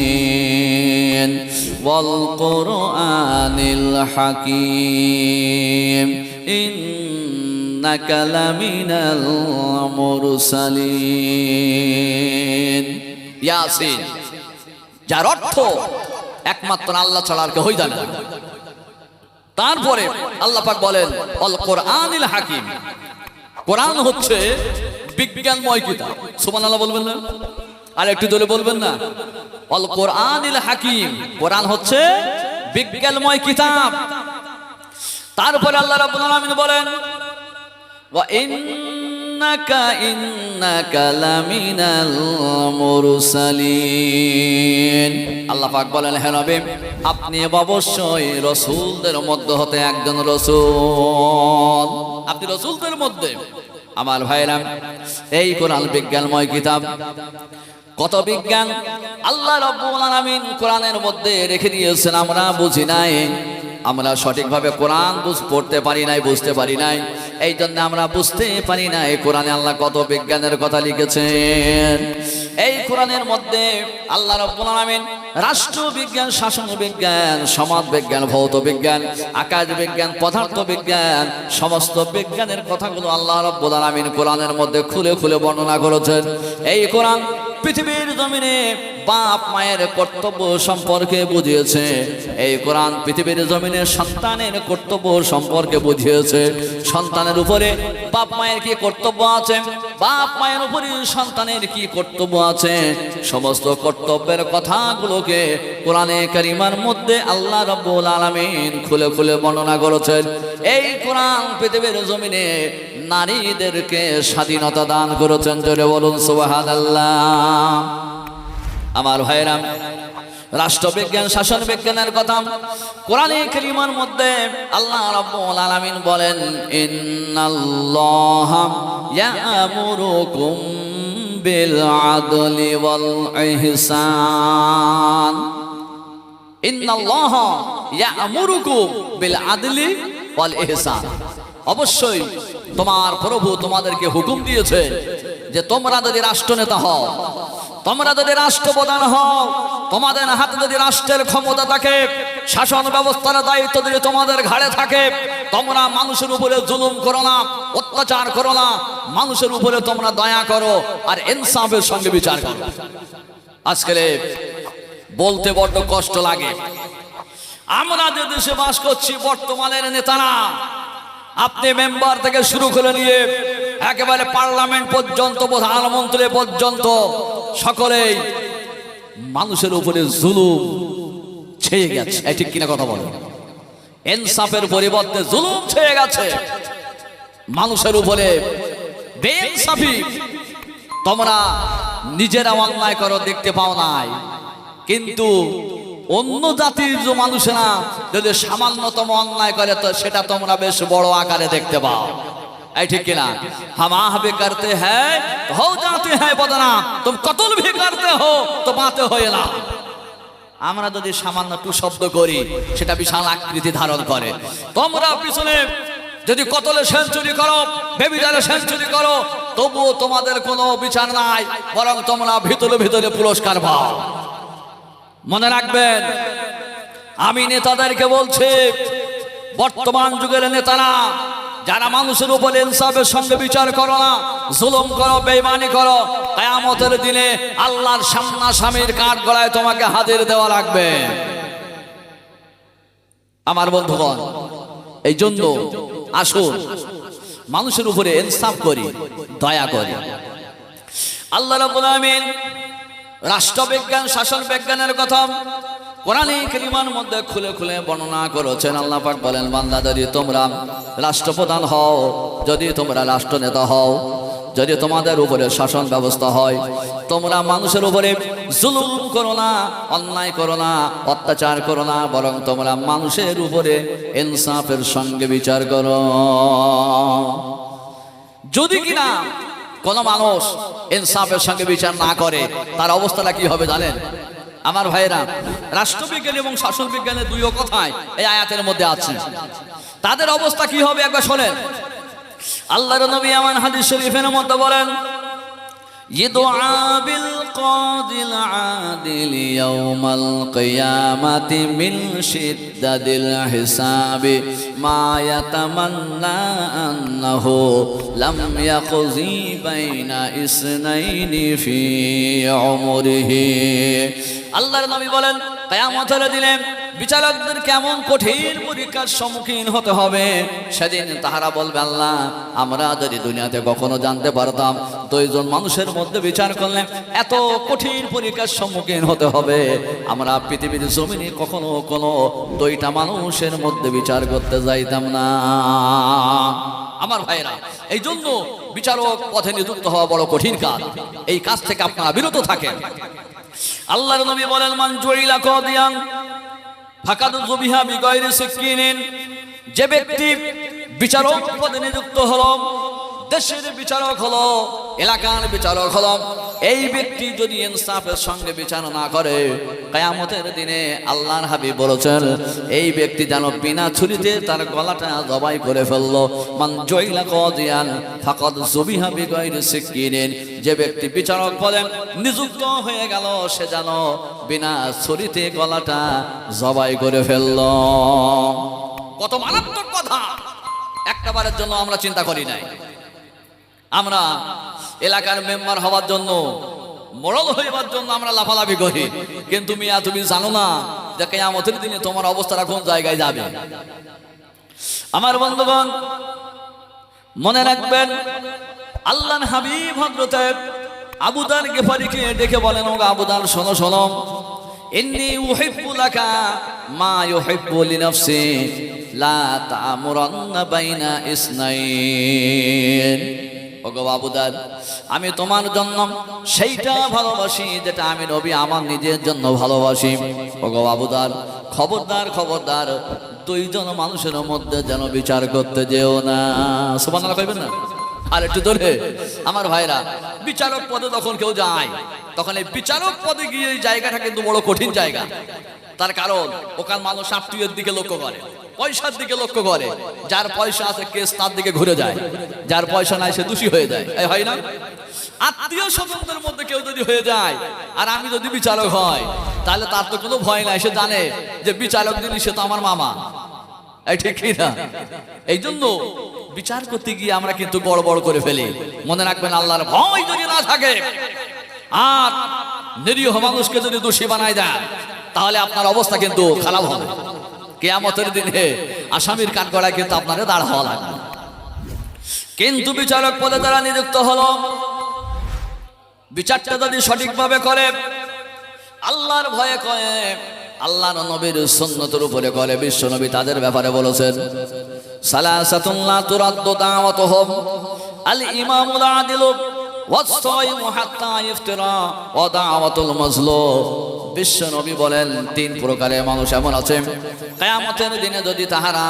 ياسين والقرآن الحكيم إنك لمن المرسلين ইয়াসিন যার অর্থ একমাত্র আল্লাহ ছাড়া আর কেউই জানে না তারপরে আল্লাহ পাক বলেন অল কোরআনিল হাকিম কোরআন হচ্ছে বিজ্ঞানময় কিতাব সুবহানাল্লাহ বলবেন না আর একটু জোরে বলবেন না। অল কোরআনিল হাকিম। কোরআন হচ্ছে বিজ্ঞানময় কিতাব। তারপরে আল্লাহ রাব্বুল আলামিন বলেন, ওয়া ইন্নাকা ইন্নাকা লামিনাল মুরসালিন। আল্লাহ পাক বলেন, হে নবী, আপনি অবশ্যই রসূলদের মধ্যে হতে একজন রসূল। আপনি রসূলদের মধ্যে। আমার ভাইরা এই কোরআন বিজ্ঞানময় কিতাব কত বিজ্ঞান? আল্লাহ রব্বুল আলামিন কোরআনের মধ্যে রেখে দিয়েছেন আমরা বুঝি নাই। আমরা সঠিকভাবে কোরআন পড়তে পারি নাই, বুঝতে পারি নাই। এই জন্য আমরা বুঝতে পারি না এই কোরআনে আল্লাহ কত বিজ্ঞানের কথা লিখেছেন। এই কোরআনের মধ্যে আল্লাহ রব্বুল আলামিন রাষ্ট্রবিজ্ঞান শাসন বিজ্ঞান, সমাজ বিজ্ঞান, ভৌত বিজ্ঞান, আকাশ বিজ্ঞান, পদার্থ বিজ্ঞান, সমস্ত বিজ্ঞানের কথাগুলো আল্লাহ রব্বুল আলামিন কোরআনের মধ্যে খুলে খুলে বর্ণনা করেছেন। এই কোরআন পৃথিবীর জমিনে বাপ মায়ের কর্তব্য সম্পর্কে বুঝিয়েছে। এই কোরআন পৃথিবীর জমিনে সন্তানের কর্তব্য সম্পর্কে বুঝিয়েছে। সন্তানের উপরে বাপ মায়ের কি কর্তব্য আছে? বাপ মায়ের উপরে সন্তানের কি কর্তব্য আছে? সমস্ত কর্তব্যের কথাগুলোকে কোরআনে কারিমার মধ্যে আল্লাহ রব্বুল আলামিন খুলে খুলে বর্ণনা করেছেন। এই কোরআন পৃথিবীর জমিনে নারীদেরকে স্বাধীনতা দান করেছেন। জোরে বলুন, সুবহানাল্লাহ। আমার ভাইরাম রাষ্ট্রবিজ্ঞান শাসন বিজ্ঞানের কথা কোরআনে কারিমার মধ্যে আল্লাহ রাব্বুল আলামিন বলেন, ইন্নাল্লাহা ইয়ামুরুকুম বিল আদলি ওয়াল ইহসান। ইন্নাল্লাহা ইয়ামুরুকুম বিল আদলি ওয়াল ইহসান। অবশ্যই তোমার প্রভু তোমাদেরকে হুকুম দিয়েছে যে তোমরা যদি রাষ্ট্রনেতা হও, তোমরা যদি রাষ্ট্রপ্রধান হও, তোমাদের হাতে যদি রাষ্ট্রের ক্ষমতা থাকে, শাসন ব্যবস্থার দায়িত্ব যদি তোমাদের ঘাড়ে থাকে, তোমরা মানুষের উপরে জুলুম করো না, অত্যাচার করো না, মানুষের উপরে তোমরা দয়া করো আর ইনসাফের সঙ্গে বিচার করো। আজকে বলতে বড্ড কষ্ট লাগে। আমরা যে দেশে বাস করছি, বর্তমানের নেতারা আপনি মেম্বার থেকে শুরু করে নিয়ে একেবারে পার্লামেন্ট পর্যন্ত, প্রধানমন্ত্রী পর্যন্ত সকলেই মানুষের উপরে জুলুম ছেয়ে গেছে। ঠিক কিনা কথা বলে? এনসাফের পরিবর্তে জুলুম ছেয়ে গেছে। মানুষের উপরে বেইনসাফি। তোমরা নিজেরা অন্যায় করো, দেখতে পাও নাই। কিন্তু অন্য জাতির যে মানুষেরা যদি সামান্যতম অন্যায় করে তো সেটা তোমরা বেশ বড় আকারে দেখতে পাও এই ঠিক কিনা हम आह भी करते हैं तो हो जाते हैं बदना तुम कतल भी करते हो तो बातें हो না আমরা যদি সামান্য টু শব্দ করি সেটা বিশাল আকৃতি ধারণ করে তোমরা পিছনে যদি কতলে সেঞ্চুরি করো বেবিজারে সেঞ্চুরি করো তবুও তোমাদের কোনো বিচার নাই বরং তোমরা ভিতরে ভিতরে পুরস্কার পাও মনে রাখবেন, আমি নেতাদেরকে বলছি, বর্তমান যুগের নেতারা, যারা মানুষের উপর ইনসাফের সঙ্গে বিচার করো না, জুলুম করো, বেইমানি করো, কেয়ামতের দিনে আল্লাহর সামনা স্বামীর কাঠ গলায় তোমাকে হাজির দেওয়া লাগবে। আমার বন্ধুগণ, এই জন্য আসুন, মানুষের উপরে ইনসাফ করি, দয়া করি। আল্লাহ রাব্বুল আলামিন রাষ্ট্রবিজ্ঞান শাসন বিজ্ঞানের কথা কোরআনে কারিমার মধ্যে খুলে খুলে বর্ণনা করেছেন। আল্লাহ পাক বলেন, বান্দা, যদি তোমরা রাষ্ট্রপ্রধান হও, যদি তোমরা রাষ্ট্রনেতা হও, যদি তোমাদের উপরে শাসন ব্যবস্থা হয়, তোমরা মানুষের উপরে জুলুম করো না, অন্যায় করো না, অত্যাচার করো না, বরং তোমরা মানুষের উপরে ইনসাফের সঙ্গে বিচার করো। যদি কিনা কোন মানুষ ইনসাফের সঙ্গে বিচার না করে, তার অবস্থাটা কি হবে জানেন? আমার ভাইরা রাষ্ট্রবিজ্ঞান এবং শাসন বিজ্ঞানের দুইও কথায় এই আয়াতের মধ্যে আছে। তাদের অবস্থা কি হবে একবার শোনেন? আল্লাহ নবী আমার হাদিস শরীফের মধ্যে বলেন يدعى بالقاض العادل يوم القيامة من شدة الحساب ما يتمنى أنه لم يقضي بين إثنين في عمره الله نبي بولن قيامة لدلهم বিচারকদের কেমন কঠিন পরীক্ষার সম্মুখীন হতে হবে? সেদিন তাহারা বলবে, আল্লাহ, আমরা যদি দুনিয়াতে কখনো জানতে পারতাম দুইজন মানুষের মধ্যে বিচার করলে এত কঠিন পরীক্ষার সম্মুখীন হতে হবে। আমরা পৃথিবীর জমিনে কখনো কোনো দুইটা মানুষের মধ্যে বিচার করতে যাইতাম না। আমার ভাইরা এই জন্য বিচারক পথে নিযুক্ত হওয়া বড় কঠিন কাজ। এই কাজ থেকে আপনারা বিরত থাকেন। আল্লাহর নবী বলেন, মান বিগয়রি সিকিনিন যে ব্যক্তি বিচারক পদে নিযুক্ত হলো দেশের বিচারক হলো, এলাকার বিচারক হলো। এই ব্যক্তি যদি ইনসাফের সঙ্গে বিচার না করে, কায়ামতের দিনে আল্লাহর হাবিব বলেছেন, এই ব্যক্তি যেন বিনা ছুরিতে তার গলাটা জবাই করে ফেলল। মান জয়লা কদিয়ান, ফাকাদ জবিহা বিগয়রি সিকিনিন যে ব্যক্তি বিচারক পদে নিযুক্ত হয়ে গেল, সে যেন বিনা ছুরিতে গলাটা জবাই করে ফেলল। কত মারাত্মক কথা। একটা বারের জন্য আমরা চিন্তা করি নাই। আমরা এলাকার মেম্বার হওয়ার জন্য মরল হইবার জন্য আমরা লাফালাফি করি। কিন্তু মিয়া, তুমি জানো না যে কেয়ামতের দিনে তোমার অবস্থাটা কোন জায়গায় যাবে? আমার বন্ধুগণ, মনে রাখবেন আল্লাহ হাবিব হজরতে আবুদার গেফারিকে ডেকে বলেন ও আবুদার শোনো শোনো। ইন্নি উহিব্বু লাকা মা ইউহিব্বু লিনাফসি লা তা'মুরান্না বাইনা ইসনাইন। বাবুদার, আমি তোমার জন্য সেইটা ভালোবাসি যেটা আমি নবী আমার নিজের জন্য ভালোবাসি। ওগো বাবুদার, খবরদার খবরদার, দুইজন মানুষের মধ্যে যেন বিচার করতে যেও না। সুবহানাল্লাহ কইবেন না? আর একটু ধরে আমার ভাইরা, বিচারক পদে তখন কেউ যায়, তখন এই বিচারক পদে গিয়ে এই জায়গাটা কিন্তু বড় কঠিন জায়গা। তার কারণ, ওখান মানুষ আত্মীয়ের দিকে লক্ষ্য করে। পয়সার দিকে লক্ষ্য করে, যার পয়সা আছে কেস তার দিকে ঘুরে যায়, যার পয়সা নাই সে দোষী হয়ে যায়। হয় না? আত্মীয় স্বজনদের মধ্যে কেউ যদি হয়ে যায়, আর আমি যদি বিচারক হয় তাহলে তার তো কোনো ভয় নাই, সে জানে যে বিচারক যিনি, সে তো আমার মামা। এই ঠিক না? এই জন্য বিচার করতে গিয়ে আমরা কিন্তু বড় বড় করে ফেলি। মনে রাখবেন, আল্লাহর ভয় যদি না থাকে, আর নিরীহ মানুষকে যদি দোষী বানায় দেয় তাহলে আপনার অবস্থা কিন্তু খারাপ হবে। কেয়ামতের দিনে আসামির কাঠ গড়ায় কিন্তু আপনাকে দাঁড় হওয়া লাগবে। কিন্তু বিচারক পদে তারা নিযুক্ত হলো। বিচারটা যদি সঠিকভাবে করে, আল্লাহর ভয়ে কয়ে আল্লাহর নবীর সুন্নতের উপরে করে, বিশ্ব নবী তাদের ব্যাপারে বলেছেন সালাসাতুল্লাহ তুরাদ্দু দাওয়াতুহুম, আল ইমামুল আদিল ওয়াসসাইমু হাত্তা ইফতিরা, ওয়া দাওয়াতুল মাজলুম। বিশ্ব নবী বলেন, তিন প্রকারের মানুষ এমন আছে। কিয়ামতের দিনে যদি তাহারা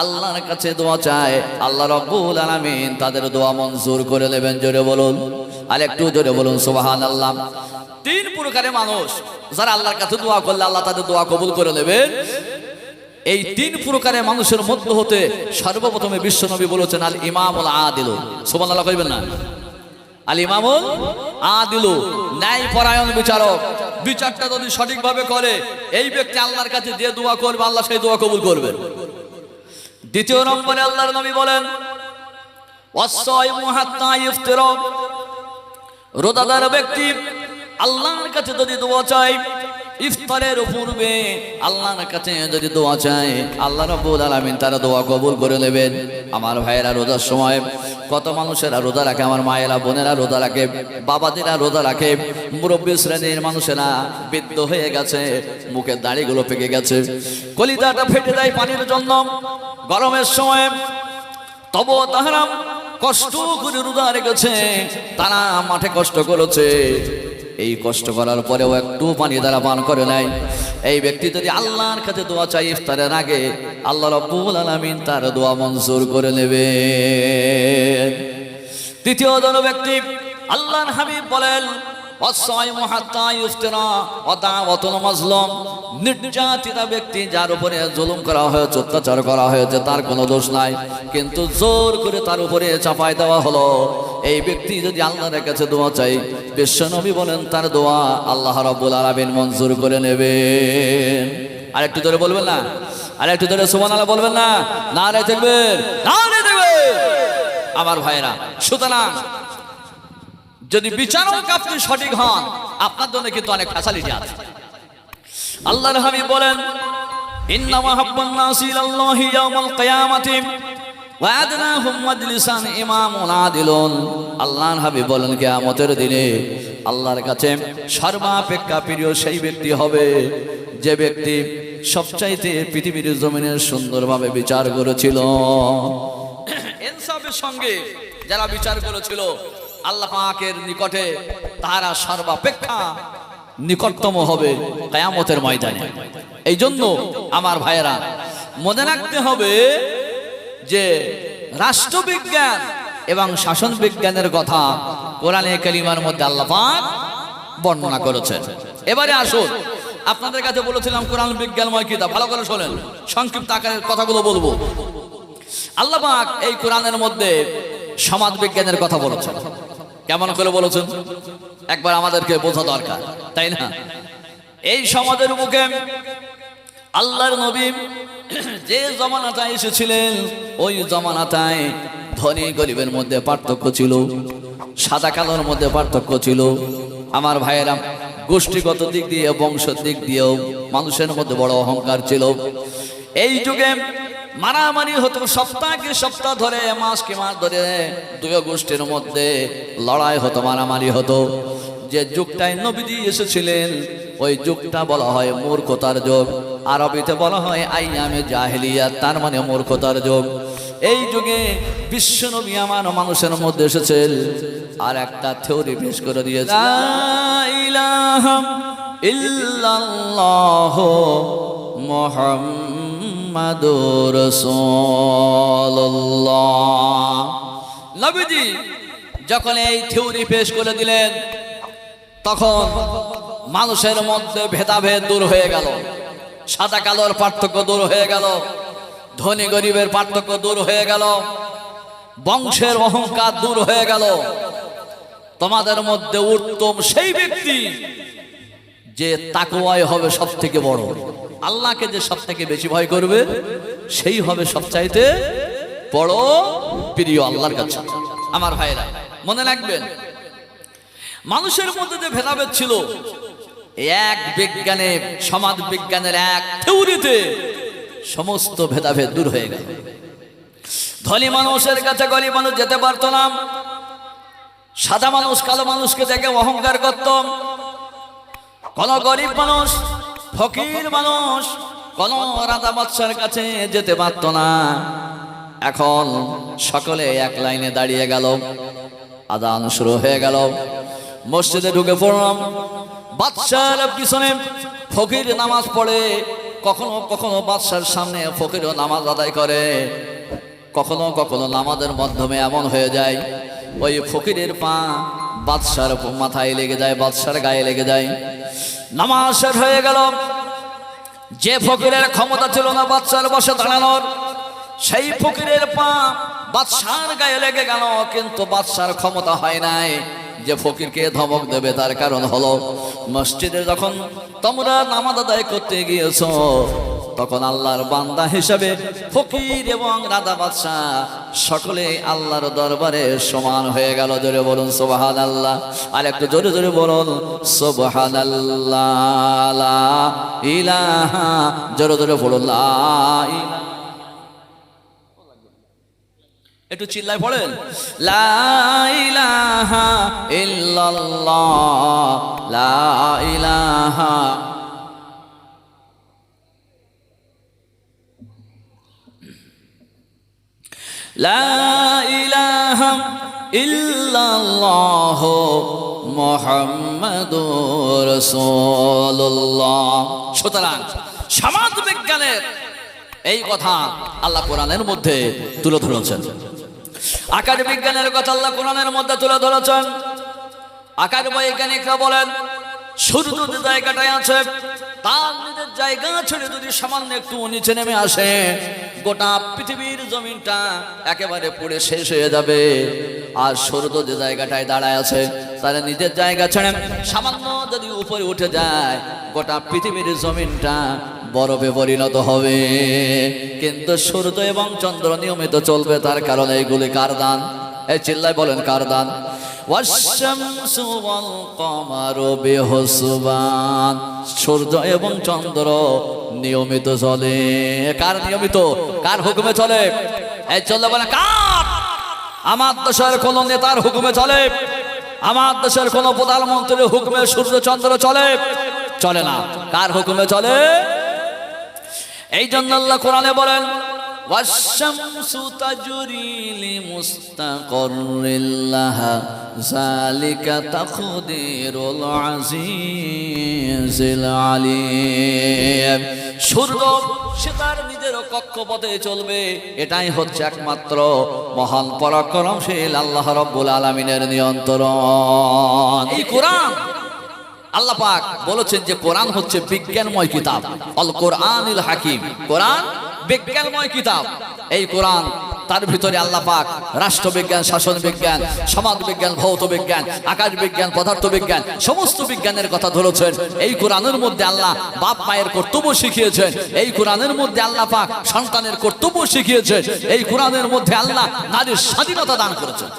আল্লাহর কাছে দোয়া চায়, আল্লাহ রাব্বুল আলামিন তাদের দোয়া মঞ্জুর করে নেবেন, জোরে বলুন। আর একটু জোরে বলুন, সুবহানাল্লাহ। তিন প্রকারের মানুষ, যারা আল্লাহর কাছে দোয়া করলে আল্লাহ তাদের দোয়া কবুল করে নেবেন। এই তিন প্রকারের মানুষের মধ্যে হতে সর্বপ্রথমে বিশ্বনবী বলেছেন, আল ইমামুল আদিল। সুবহানাল্লাহ কইবেন না? আল ইমামুল আদিলু ন্যায় পরায়ণ বিচারক। বিচারটা যদি সঠিকভাবে করে, এই ব্যক্তি আল্লাহর কাছে যে দোয়া করবে, আল্লাহ সেই দোয়া কবুল করবেন। দ্বিতীয় নম্বরে আল্লাহর নবী বলেন রোদাদার ব্যক্তি আল্লাহর কাছে যদি দোয়া চায় ইফতারের পূর্বে আল্লাহর কাছে যদি দোয়া চায়, আল্লাহ রাব্বুল আলামিন তারা দোয়া কবুল করে নেবেন। আমার ভাইয়েরা রোজার সময় কত মানুষেরা রোজা রাখে, আমার মায়েরা, বোনেরা রোজা রাখে, বাবাদেরা রোজা রাখে। মুরব্বী শ্রেণির মানুষেরা বৃদ্ধ হয়ে গেছে, মুখের দাড়িগুলো পেকে গেছে। কলিজাটা ফেটে যায় পানির জন্য। গরমের সময় তবু তাহারা কষ্ট করে রোজা রেখেছে, তারা মাঠে কষ্ট করেছে। এই কষ্ট করার পরেও একটু পানি দ্বারা পান করে নাই এই ব্যক্তি যদি আল্লাহর কাছে দোয়া চাই ইফতারের আগে আল্লাহ রব্বুল আলামিন তার দোয়া মঞ্জুর করে নেবে। তৃতীয় জন ব্যক্তি আল্লাহর হাবিব বলেন নির্যাতিত ব্যক্তি যার উপরে জুলুম করা হয়েছে, অত্যাচার করা হয়েছে, তার কোনো দোষ নাই। কিন্তু জোর করে তার উপরে চাপাই দেওয়া হলো। এই ব্যক্তি যদি আল্লাহর কাছে দোয়া চাই বিশ্ব নবী বলেন, তার দোয়া আল্লাহ রব্বুল আলামিন মঞ্জুর করে নেবেন। আর একটু ধরে বলবেন না? আর একটু ধরে সুমান আল্লাহ বলবেন না? না রে দেখবেন না রে দেখবেন আমার ভাইরা সুতরাং যদি বিচারক আপনি সঠিক হন, আপনার জন্য কিন্তু অনেক ফ্যাসালিটি আছে। আল্লাহর হাবিব বলেন ইন্নামা হাব্বান নাসি ইলাল্লাহি ইয়াউমাল কিয়ামাতি ওয়া আদনাহুম মাজলিসান ইমামুন আদিলুন। আল্লাহর হাবিব বলেন, কিয়ামতের দিনে আল্লাহর কাছে সর্বাপেক্ষা প্রিয় সেই ব্যক্তি হবে যে ব্যক্তি সবচাইতে পৃথিবীর জমিনের সুন্দরভাবে বিচার করেছিল। ইনসাফের সঙ্গে যারা বিচার করেছিল আল্লাহ পাকের নিকটে তারা সর্বাপেক্ষা নিকটতম হবে কায়ামতের ময়দানে। এই জন্য আমার ভাইয়েরা, মনে রাখতে হবে যে রাষ্ট্রবিজ্ঞান এবং শাসন বিজ্ঞানের কথা কোরআনে কালিমার মধ্যে আল্লাহ পাক বর্ণনা করেছেন। এবারে আসুন, আপনাদের কাছে বলেছিলাম কোরআন বিজ্ঞানময় কিতাব, ভালো করে শোনেন, সংক্ষিপ্ত আকারের কথাগুলো বলব। আল্লাহ পাক এই কোরআনের মধ্যে সমাজ বিজ্ঞানের কথা বলেছেন। কেমন করে বলেছেন একবার আমাদেরকে বোঝা দরকার, তাই না? এই সমাজের মুখে আল্লাহর নবী যে জমানাটায় এসেছিলেন, ওই জমানাটায় ধনী গরিবের মধ্যে পার্থক্য ছিল, সাদা কালোর মধ্যে পার্থক্য ছিল। আমার ভাইয়েরা, গোষ্ঠীগত দিক দিয়ে, বংশের দিক দিয়েও মানুষের মধ্যে বড় অহংকার ছিল। এই যুগে মারামারি হতো সপ্তাহকে সপ্তাহ ধরে মাসকে মাস ধরে, দুই গোষ্ঠীর মধ্যে লড়াই হতো, মারামারি হতো। যে যুগটায় নবীজি এসেছিলেন, ওই যুগটা বলা হয় মূর্খতার যুগ। আরবিতে বলা হয় আইয়ামে জাহেলিয়া, তার মানে মূর্খতার যুগ। এই যুগে বিশ্ব নবী আমার মানুষের মধ্যে এসেছেন, আর একটা থিওরি পেশ করে দিয়েছে। ইল্লাল্লাহ মুহাম্মাদুর রাসূলুল্লাহ। যখন এই থিওরি পেশ করে দিলেন, তখন মানুষের মধ্যে ভেদাভেদ দূর হয়ে গেল। সাদা কালোর পার্থক্য দূর হয়ে গেল। ধনী গরিবের পার্থক্য দূর হয়ে গেল। বংশের অহংকার দূর হয়ে গেল। তোমাদের মধ্যে উত্তম সেই ব্যক্তি যে তাকওয়াই হবে সব থেকে বড়। আল্লাহকে যে সব থেকে বেশি ভয় করবে, সেই হবে সবচাইতে বড় প্রিয় আল্লাহর কাছে। আমার ভাইরা মনে রাখবেন, মানুষের মধ্যে যে ভেদাভেদ ছিল এক বিজ্ঞানে, সমাজ বিজ্ঞানের এক থিওরিতে সমস্ত ভেদাভেদ দূর হয়ে গেল। ধনী মানুষের কাছে গরিব মানুষ যেতে পারতো না। সাদা মানুষ, কালো মানুষকে দেখে অহংকার করত। কোন গরিব মানুষ ফকির মানুষ কোন রাজা বাদশার কাছে যেতে পারতো না। এখন সকলে এক লাইনে দাঁড়িয়ে গেল। আদান শুরু হয়ে গেল। মসজিদে ঢুকে পড়লাম। বাদশার পিছনে ফকির নামাজ পড়ে। কখনো কখনো বাদশার সামনে ফকিরও নামাজ আদায় করে। কখনো কখনো নামাজের মাধ্যমে এমন হয়ে যায়, ওই ফকিরের পা বাদশার মাথায় লেগে যায়, বাদশার গায়ে লেগে যায়। নামাজ শেষ হয়ে গেল। যে ফকিরের ক্ষমতা ছিল না বাচ্চার বসে দাঁড়ানোর, সেই ফকিরের পা বাদশার গায়ে লেগে গেল, কিন্তু বাদশার ক্ষমতা হয় নাই। যে ফকিরকে ধমক দেবে, তার কারণ হলো, মসজিদে যখন তোমরা নামাজ আদায় করতে গিয়েছ তখন আল্লাহর বান্দা হিসাবে ফকির এবং রাজা বাদশাহ সকলে আল্লাহর দরবারে সমান হয়ে গেল। জোরে বলুন সোবাহান আল্লাহ আর একটু জোরে জোরে বলুন সোবাহান আল্লাহ ইলাহা, জোরে জোরে বলুন একটু চিল্লায় পড়েন। লা ইলাহা ইল্লাল্লাহ, লা মুহাম্মাদুর রাসূলুল্লাহ। সুতরাং সমাজ বিজ্ঞানের এই কথা আল্লাহ কোরআনের মধ্যে তুলে ধরেছেন। আকার বিজ্ঞানের কথা আল্লাহ কোরআনের মধ্যে তুলে ধরেছেন। আকার বৈজ্ঞানিকরা বলেন, সূর্য যে জায়গাটায় আছে তার নিজের জায়গা ছেড়ে যদি সামান্য একটু নিচে নেমে আসে, গোটা পৃথিবীর জমিনটা একেবারে পুড়ে শেষ হয়ে যাবে। আর সূর্য যে জায়গাটায় দাঁড়ায় আছে, তার নিজের জায়গা ছেড়ে সামান্য যদি উপরে উঠে যায়, গোটা পৃথিবীর জমিনটা বরফে পরিণত হবে। কিন্তু সূর্য এবং চন্দ্র নিয়মিত চলবে, তার কারণে এইগুলি কার দান? এই চিল্লায় বলেন কার দান? والشمس والقمر بحسبان সূর্য এবং চন্দ্র নিয়মিত চলে কার নিয়মিত কার হুকুমে চলে এই চললে বলে কার আমার দেশের কোন নেতার হুকুমে চলে আমার দেশের কোন প্রধানমন্ত্রীর হুকুমে সূর্য চন্দ্র চলে চলে না কার হুকুমে চলে এই জন্য আল্লাহ কোরআনে বলেন والشمس تجري لمستقر لها ذلك تقدير العزيز العليم সূর্য সে তার নিজের কক্ষপথে চলবে এটাই হচ্ছে একমাত্র মহান পরাক্রমশীল আল্লাহ রব্বুল আলমিনের নিয়ন্ত্রণ এই কোরআন আল্লাহ পাক বলেছেন যে কোরআন হচ্ছে বিজ্ঞানময় কিতাব অল কোরআনিল হাকিম কোরআন বিজ্ঞানময় কিতাব। এই কোরআন, তার ভিতরে আল্লাহ পাক রাষ্ট্রবিজ্ঞান শাসন বিজ্ঞান সমাজ বিজ্ঞান ভৌত বিজ্ঞান আকাশ বিজ্ঞান পদার্থ বিজ্ঞান সমস্ত বিজ্ঞানের কথা ধরেছেন। এই কোরআনের মধ্যে আল্লাহ বাপ মায়ের কর্তব্য শিখিয়েছেন। এই কোরআনের মধ্যে আল্লাহ পাক সন্তানের কর্তব্য শিখিয়েছেন। এই কোরআনের মধ্যে আল্লাহ নারীর স্বাধীনতা দান করেছেন।